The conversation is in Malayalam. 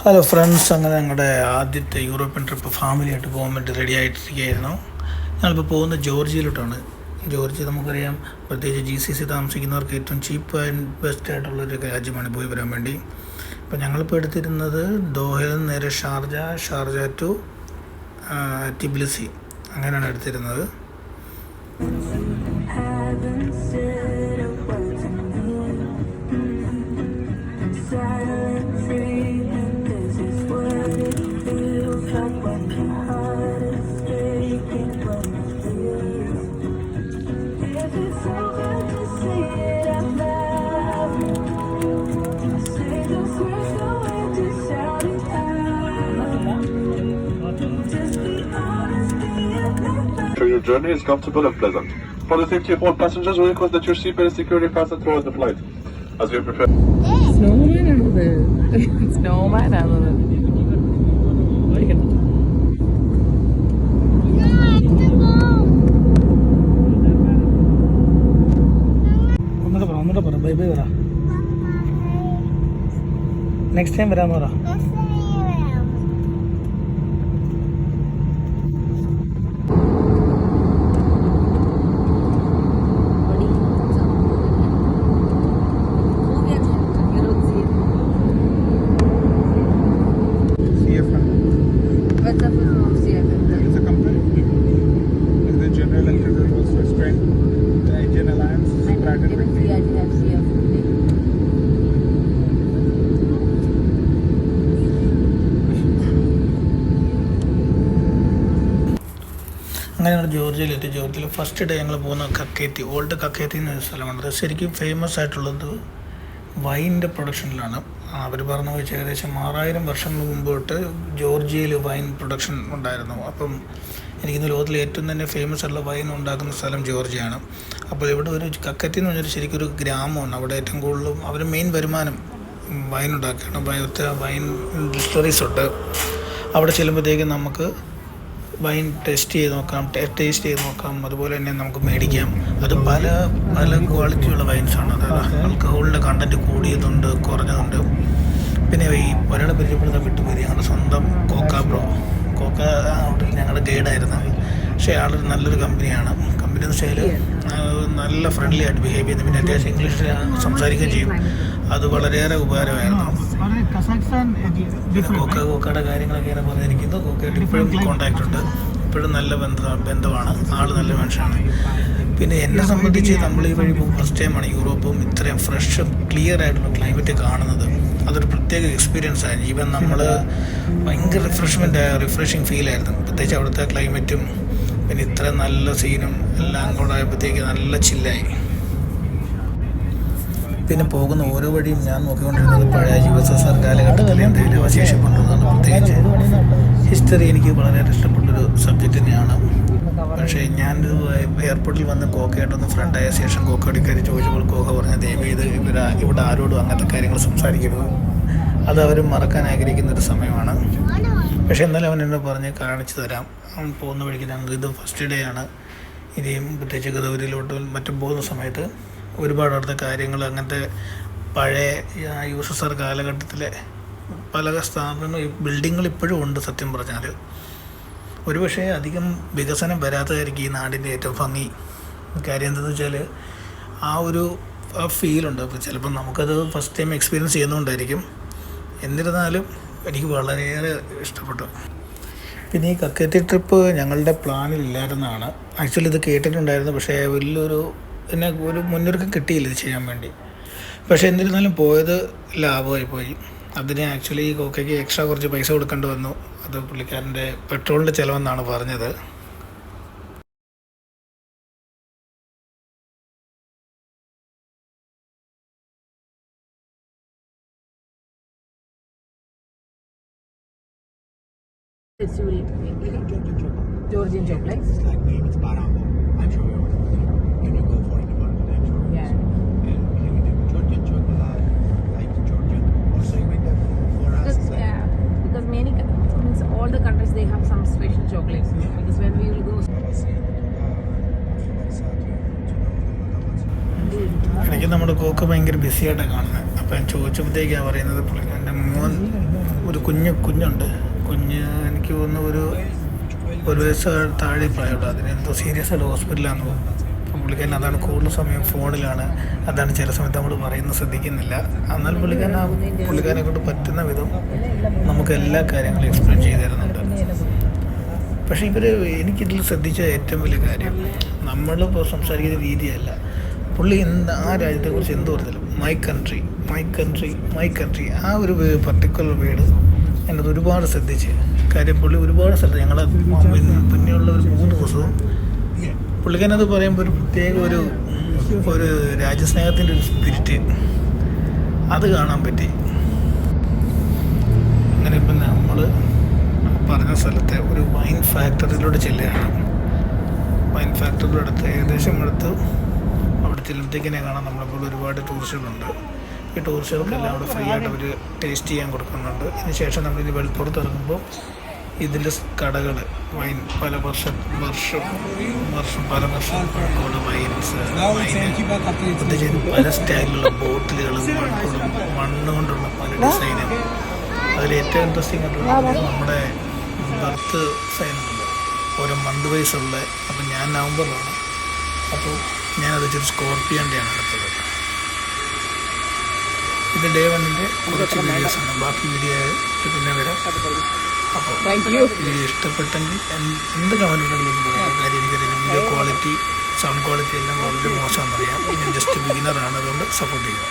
ഹലോ ഫ്രണ്ട്സ് അങ്ങനെ ഞങ്ങളുടെ ആദ്യത്തെ യൂറോപ്യൻ ട്രിപ്പ് ഫാമിലിയായിട്ട് പോകാൻ വേണ്ടി റെഡി ആയിട്ടിരിക്കുകയായിരുന്നു. ഞങ്ങളിപ്പോൾ പോകുന്നത് ജോർജിയയിലോട്ടാണ് ജോർജിയ നമുക്കറിയാം പ്രത്യേകിച്ച് ജി സി സി താമസിക്കുന്നവർക്ക് ഏറ്റവും ചീപ്പ് ആൻഡ് ബെസ്റ്റ് ആയിട്ടുള്ളൊരു രാജ്യമാണ് പോയി വരാൻ വേണ്ടി. അപ്പോൾ ഞങ്ങളിപ്പോൾ എടുത്തിരുന്നത് ദോഹയിൽ നിന്ന് നേരെ ഷാർജ ഷാർജ ടു ടിബ്ലിസി അങ്ങനെയാണ് എടുത്തിരുന്നത്. Journey is comfortable and pleasant. For the safety of all passengers, we request that your seatbelt is securely fastened throughout the flight. As we prepare Snowman out bye പറ നെക്സ്റ്റ് ടൈം വരാമെന്ന് പറ അങ്ങനെ ഞങ്ങൾ ജോർജിയിലെത്തി ജോർജിയിൽ ഫസ്റ്റ് ഡേ ഞങ്ങൾ പോകുന്ന കക്കേത്തി ഓൾഡ് കക്കേത്തി എന്നൊരു സ്ഥലമാണ്. ശരിക്കും ഫേമസ് ആയിട്ടുള്ളത് വൈന്റെ പ്രൊഡക്ഷനിലാണ് അവർ പറഞ്ഞു വെച്ചാൽ ഏകദേശം ആറായിരം വർഷങ്ങൾ മുമ്പോട്ട് ജോർജിയയിൽ വൈൻ പ്രൊഡക്ഷൻ ഉണ്ടായിരുന്നു. അപ്പം എനിക്കിന്ന് ലോകത്തിലെ ഏറ്റവും തന്നെ ഫേമസ് ആയിട്ടുള്ള വൈൻ ഉണ്ടാക്കുന്ന സ്ഥലം ജോർജിയാണ്. അപ്പോൾ ഇവിടെ ഒരു കക്കത്തി എന്ന് പറഞ്ഞൊരു ശരിക്കും ഒരു ഗ്രാമമാണ്. അവിടെ ഏറ്റവും കൂടുതലും അവർ മെയിൻ വരുമാനം വൈൻ ഉണ്ടാക്കുകയാണ്. വൈൻ ഡിസ്റ്ററീസ് ഉണ്ട്. അവിടെ ചെല്ലുമ്പോഴത്തേക്കും നമുക്ക് വൈൻ ടെസ്റ്റ് ചെയ്ത് നോക്കാം ടേസ്റ്റ് ചെയ്ത് നോക്കാം അതുപോലെ തന്നെ നമുക്ക് മേടിക്കാം. അത് പല പല ക്വാളിറ്റിയുള്ള വൈൻസാണ് അതായത് ആൽക്കഹോളിന്റെ കണ്ടന്റ് കൂടിയതുണ്ട് കുറഞ്ഞതുണ്ട്. പിന്നെ ഈ ഒരാളെ പരിചയപ്പെടുത്താൻ വിട്ടുപോയി. ഞങ്ങളുടെ സ്വന്തം കോക്ക ബ്രോ കോക്ക ഹോട്ടലിൽ ഞങ്ങളുടെ ഗൈഡായിരുന്നു പക്ഷേ ആളൊരു നല്ലൊരു കമ്പനിയാണ് എന്ന് നല്ല ഫ്രണ്ട്ലി ആയിട്ട് ബിഹേവ് ചെയ്യുന്നു. പിന്നെ അത്യാവശ്യം ഇംഗ്ലീഷിൽ സംസാരിക്കുകയും ചെയ്യും. അത് വളരെയേറെ ഉപകാരമായിരുന്നു. കോക്ക കോക്കയുടെ കാര്യങ്ങളൊക്കെ ഇങ്ങനെ പറഞ്ഞിരിക്കുന്നു. കോക്കയായിട്ട് ഇപ്പോഴും കോണ്ടാക്ട് ഉണ്ട്. ഇപ്പോഴും നല്ല ബന്ധ ബന്ധമാണ്. ആൾ നല്ല മനുഷ്യനാണ്. പിന്നെ എന്നെ സംബന്ധിച്ച് നമ്മൾ ഈ വഴി ഫസ്റ്റ് ടൈമാണ് യൂറോപ്പും ഇത്രയും ഫ്രഷും ക്ലിയർ ആയിട്ടുള്ള ക്ലൈമറ്റ് കാണുന്നത്. അതൊരു പ്രത്യേക എക്സ്പീരിയൻസ് ആയിരുന്നു. ഈവൻ നമ്മൾ ഭയങ്കര റിഫ്രഷ്മെന്റ് റിഫ്രഷിങ് ഫീൽ ആയിരുന്നു. പ്രത്യേകിച്ച് അവിടുത്തെ ക്ലൈമറ്റും ഇത്ര നല്ല സീനും എല്ലാം കൂടെ ആയപ്പോഴത്തേക്ക് നല്ല ചില്ലായി. പിന്നെ പോകുന്ന ഓരോ വഴിയും ഞാൻ നോക്കിക്കൊണ്ടിരുന്നത് പഴയ യു എസ് എസ് ആർ കാലഘട്ടത്തിൽ എന്തെങ്കിലും അവശേഷിപ്പുണ്ടെന്നാണ് പ്രത്യേകിച്ച് ഹിസ്റ്ററി എനിക്ക് വളരെ ഇഷ്ടപ്പെട്ടൊരു സബ്ജക്റ്റ് തന്നെയാണ്. പക്ഷേ ഞാൻ എയർപോർട്ടിൽ വന്ന് കോക്കയായിട്ടൊന്ന് ഫ്രണ്ടായ ശേഷം കോക്കയോട് കയറി ചോദിച്ചപ്പോൾ കോക്ക പറഞ്ഞ ദയവേത് ഇത് ഇവിടെ ആരോടും അങ്ങനത്തെ കാര്യങ്ങൾ സംസാരിക്കരുത്. അത് അവരും മറക്കാൻ ആഗ്രഹിക്കുന്ന ഒരു സമയമാണ്. പക്ഷേ എന്നാലും അവൻ എന്നോട് പറഞ്ഞ് കാണിച്ചു തരാം. അവൻ പോകുന്ന വഴിക്ക് ഞങ്ങൾ ഇത് ഫസ്റ്റ് ഡേ ആണ്. ഇനിയും പ്രത്യേകിച്ച് ഗതവരിയിലോട്ടും മറ്റും പോകുന്ന സമയത്ത് ഒരുപാട് അവിടുത്തെ കാര്യങ്ങൾ അങ്ങനത്തെ പഴയ യു എസ് ആർ കാലഘട്ടത്തിലെ പല സ്ഥാപനങ്ങൾ ബിൽഡിങ്ങുകൾ ഇപ്പോഴും ഉണ്ട് സത്യം പറഞ്ഞാൽ. ഒരുപക്ഷെ അധികം വികസനം വരാത്തതായിരിക്കും ഈ നാടിന്റെ ഏറ്റവും ഭംഗി. കാര്യം എന്താണെന്ന് വെച്ചാൽ ആ ഒരു ആ ഫീലുണ്ട് അപ്പോൾ ചിലപ്പോൾ നമുക്കത് ഫസ്റ്റ് ടൈം എക്സ്പീരിയൻസ് ചെയ്യുന്നതുകൊണ്ടായിരിക്കും. എന്നിരുന്നാലും എനിക്ക് വളരെയേറെ ഇഷ്ടപ്പെട്ടു. പിന്നെ ഈ കക്കത്തി ട്രിപ്പ് ഞങ്ങളുടെ പ്ലാനിൽ ഇല്ലായിരുന്നതാണ് ആക്ച്വലി ഇത് കേട്ടിട്ടുണ്ടായിരുന്നു. പക്ഷേ വലിയൊരു എന്നെ ഒരു മുന്നൊരുക്കം കിട്ടിയില്ല ഇത് ചെയ്യാൻ വേണ്ടി. പക്ഷേ എന്നിരുന്നാലും പോയത് ലാഭമായി പോയി. അതിന് ആക്ച്വലി ഈ കോക്കയ്ക്ക് എക്സ്ട്രാ കുറച്ച് പൈസ കൊടുക്കേണ്ടി വന്നു. അത് പുള്ളിക്കാരന്റെ പെട്രോളിന്റെ ചിലവെന്നാണ് പറഞ്ഞത്. Georgian chocolate. It's like name, it's Barambo. I'm sure you're you go for anyone with that chocolate? Yeah. And here we take Georgian chocolate, like Georgian? Also, you went there for us, Because, like, yeah, because many means all the countries they have some special chocolates. Because when we will go, എനിക്ക് നമ്മുടെ കോക്ക് ഭയങ്കര ബിസി ആയിട്ടാണ് കാണുന്നത് അപ്പം ഞാൻ ചോദിച്ചപ്പോഴത്തേക്കാണ് പറയുന്നത് പുള്ളിക്കാരന്റെ മോൻ ഒരു കുഞ്ഞ് കുഞ്ഞുണ്ട് കുഞ്ഞ് എനിക്ക് തോന്നുന്നു ഒരു ഒരു വയസ്സ് താഴെ പ്രായമുള്ളൂ അതിന് എന്തോ സീരിയസ് ആയിട്ട് ഹോസ്പിറ്റലാണ് പോകുന്നത് പുള്ളിക്കാരൻ അതാണ് കൂടുതൽ സമയം ഫോണിലാണ്. അതാണ് ചില സമയത്ത് നമ്മൾ പറയുന്നത് ശ്രദ്ധിക്കുന്നില്ല. എന്നാൽ പുള്ളിക്കാരൻ ആ പുള്ളിക്കാരനെ കൊണ്ട് പറ്റുന്ന വിധം നമുക്ക് എല്ലാ കാര്യങ്ങളും എക്സ്പ്ലെയിൻ ചെയ്തു തരുന്നുണ്ട്. പക്ഷേ ഇവർ എനിക്കിതിൽ ശ്രദ്ധിച്ച ഏറ്റവും വലിയ കാര്യം നമ്മളിപ്പോൾ സംസാരിക്കുന്ന രീതിയല്ല. പുള്ളി എന്ത് ആ രാജ്യത്തെക്കുറിച്ച് എന്ത് പറഞ്ഞാലും my country my country my country ആ ഒരു പർട്ടിക്കുലർ വേർഡ് എന്നത് ഒരുപാട് ശ്രദ്ധിച്ച്. കാര്യം പുള്ളി ഒരുപാട് സ്ഥലത്ത് ഞങ്ങൾ പിന്നെയുള്ള ഒരു മൂന്ന് ദിവസവും പുള്ളിക്കാരനത് പറയുമ്പോൾ ഒരു പ്രത്യേക ഒരു ഒരു രാജ്യസ്നേഹത്തിന്റെ ഒരു സ്പിരിറ്റ് അത് കാണാൻ പറ്റി. അങ്ങനെ ഇപ്പം നമ്മൾ പറഞ്ഞ സ്ഥലത്തെ ഒരു വൈൻ ഫാക്ടറിയിലൂടെ ചെല്ലുകയാണ്. വൈൻ ഫാക്ടറിയുടെ അടുത്ത് ഏകദേശം അടുത്ത് അവിടെ ചെല്ലുമ്പോഴത്തേക്കിനെ കാണാൻ നമ്മളെപ്പോലെ ഒരുപാട് ടൂറിസ്റ്റുകളുണ്ട് ഈ ടൂറിസ്റ്റുകൾക്കെല്ലാം അവിടെ ഫ്രീ ആയിട്ട് അവർ ടേസ്റ്റ് ചെയ്യാൻ കൊടുക്കുന്നുണ്ട്. ഇതിന് ശേഷം നമ്മൾ ഇനി വെളിപ്പുറത്ത് ഇറങ്ങുമ്പോൾ ഇതിന്റെ കടകൾ വൈൻ പല വർഷം വർഷം വർഷം പല വർഷം പഴക്കമുള്ള വൈൻസ് പ്രത്യേകിച്ച് പല സ്റ്റൈലിലുള്ള ബോട്ടിലുകളും മണ്ണുകളും മണ്ണ് കൊണ്ടുള്ള പല ഡിസൈനും അതിൽ ഏറ്റവും ഇൻട്രസ്റ്റിംഗ് ആയിട്ടുള്ളത് നമ്മുടെ ബർത്ത് സൈനുണ്ട് ഓരോ മന്ത് വൈസ് ഉള്ള അപ്പം ഞാൻ നവംബറിലാണ് അപ്പോൾ ഞാനത് വെച്ചൊരു സ്കോർപ്പിയോന്റെയാണ് എടുത്തത്. ഇത് ഡേ വണ്ണിന്റെ കുറച്ച് വീഡിയോസാണ് ബാക്കി വീഡിയോ പിന്നെ വരാം. അപ്പോൾ വീഡിയോ ഇഷ്ടപ്പെട്ടെങ്കിൽ എന്ത് കമന്റുണ്ടെങ്കിലും പറയാം. കാര്യം എനിക്കറിയാം. വീഡിയോ ക്വാളിറ്റി സൗണ്ട് ക്വാളിറ്റി എല്ലാം വളരെ മോശമാണെന്നറിയാം. ഞാൻ ജസ്റ്റ് ബിഗിനറാണ് അതുകൊണ്ട് സപ്പോർട്ട് ചെയ്യുക.